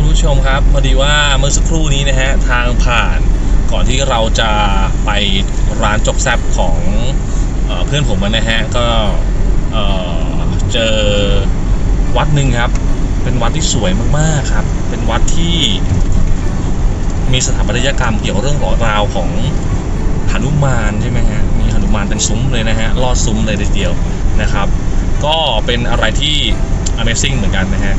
คุณผู้ชมครับ พอดีว่าเมื่อสักครู่นี้นะฮะทางผ่านก่อนที่เราจะไปร้านจกแซบของเออเพื่อนผมนะฮะก็เออเจอวัดหนึ่งครับ เป็นวัดที่สวยมากๆครับ เป็นวัดที่มีสถาปัตยกรรมเกี่ยวกับเรื่องราวของหนุมานใช่ไหมฮะมีหนุมานเป็นซุ้มเลยนะฮะลอดซุ้มเลยทีเดียวนะครับ ก็เป็นอะไรที่ Amazing เหมือนกันนะฮะ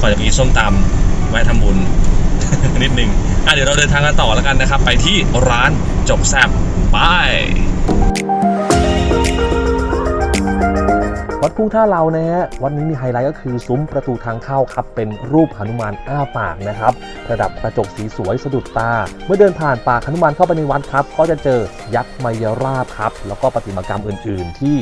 ก่อนจะไปกินส้มตำแวะทำบุญ นิดนึงอะเดี๋ยวเราเดินทางกันต่อแล้วกันนะครับ ไปที่ร้านจบแซบไป วัดพุ่ท่าเรานะฮะวัดนี้มีไฮไลท์ก็คือซุ้มประตูทางเข้าครับเป็นรูปหนุมานอ้าปากนะครับประดับกระจกสีสวยสะดุดตา เมื่อเดินผ่านปากหนุมานเข้าไปในวัดครับ ก็จะเจอยักษ์มายราบครับ แล้วก็ประติมากรรมอื่น ๆ ที่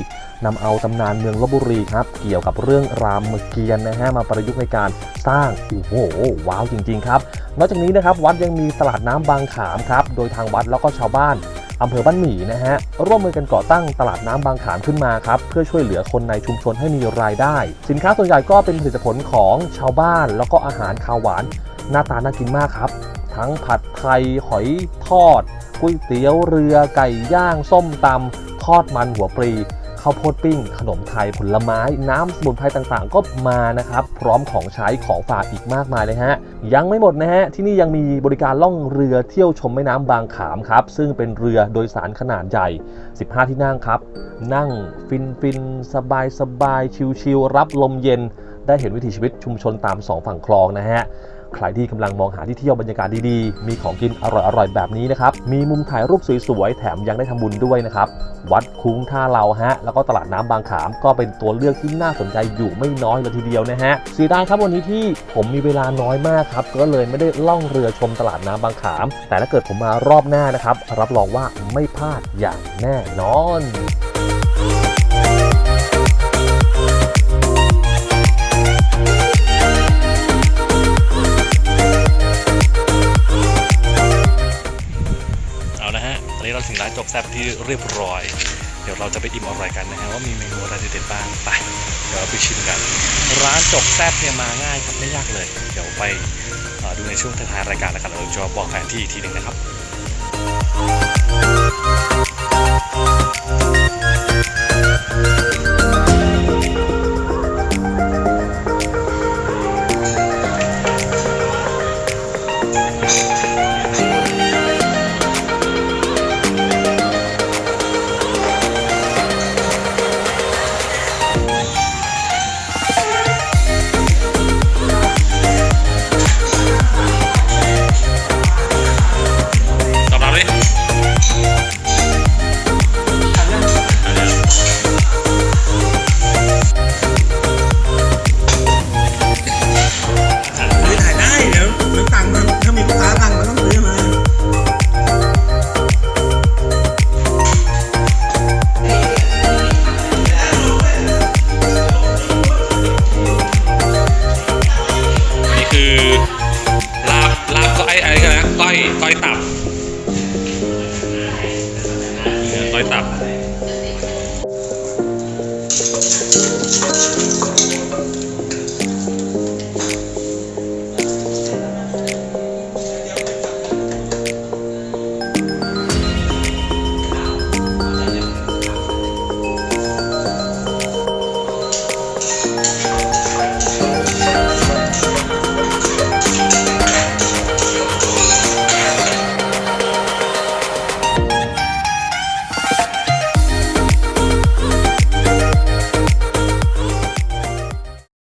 นำเอาตำนานเมืองลบบุรีครับ เกี่ยวกับเรื่องรามเกียรติ์นะฮะมาประยุกต์ในการสร้างโอ้โหว้าวจริง ๆ ครับนอกจากนี้นะครับวัดยังมีตลาดน้ำบางขามครับโดยทางวัดแล้วก็ชาวบ้าน อำเภอบ้านหมี่นะฮะร่วมมือกันก่อตั้งตลาดน้ำบางขามขึ้นมาครับเพื่อช่วยเหลือคนในชุมชนให้มีรายได้ สินค้าส่วนใหญ่ก็เป็นผลิตผลของชาวบ้าน แล้วก็อาหารคาวหวานหน้าตาน่ากินมากครับ ทั้งผัดไทยหอยทอดก๋วยเตี๋ยวเรือไก่ย่าง ส้มตำทอดมันหัวปลี ข้าวโพดปิ้ง ขนมไทยผลไม้น้ำสมุนไพรต่างๆ ก็มานะครับ พร้อมของใช้ของฝากอีกมากมายเลยฮะ ยังไม่หมดนะฮะ ที่นี่ยังมีบริการล่องเรือเที่ยวชมแม่น้ำบางขามครับ ซึ่งเป็นเรือโดยสารขนาดใหญ่ 15 ที่นั่งครับ นั่งฟินฟินสบายสบายชิลๆรับลมเย็น ได้เห็นวิถีชีวิตชุมชนตามสองฝั่งคลองนะฮะ ใครที่กำลังมองหาที่เที่ยวบรรยากาศดีๆ มีของกินอร่อยๆแบบนี้นะครับ มีมุมถ่ายรูปสวยๆ แถมยังได้ทำบุญด้วยนะครับ วัดคุ้งท่าเราฮะ แล้วก็ตลาดน้ำบางขาม ก็เป็นตัวเลือกที่น่าสนใจอยู่ไม่น้อยเลยทีเดียวนะฮะเสียดายครับวันนี้ที่ผมมีเวลาน้อยมากครับ ก็เลยไม่ได้ล่องเรือชมตลาดน้ำบางขาม แต่ถ้าเกิดผมมารอบหน้านะครับ รับรองว่าไม่พลาดอย่างแน่นอน เอานะฮะ ตอนนี้เราถึงร้านจบแซบที่เรียบร้อย เดี๋ยวเราจะไปอิ่มอร่อยกันนะฮะว่ามีเมนูอะไรเด็ดๆบ้างไป เดี๋ยวเราไปชิมกัน ร้านจบแซบเนี่ยมาง่ายครับไม่ยากเลย เดี๋ยวไปดูในช่วงท้ายรายการแล้วกันเราจะบอกแผนที่อีกทีหนึงนะครับ อยตับร้อยตับ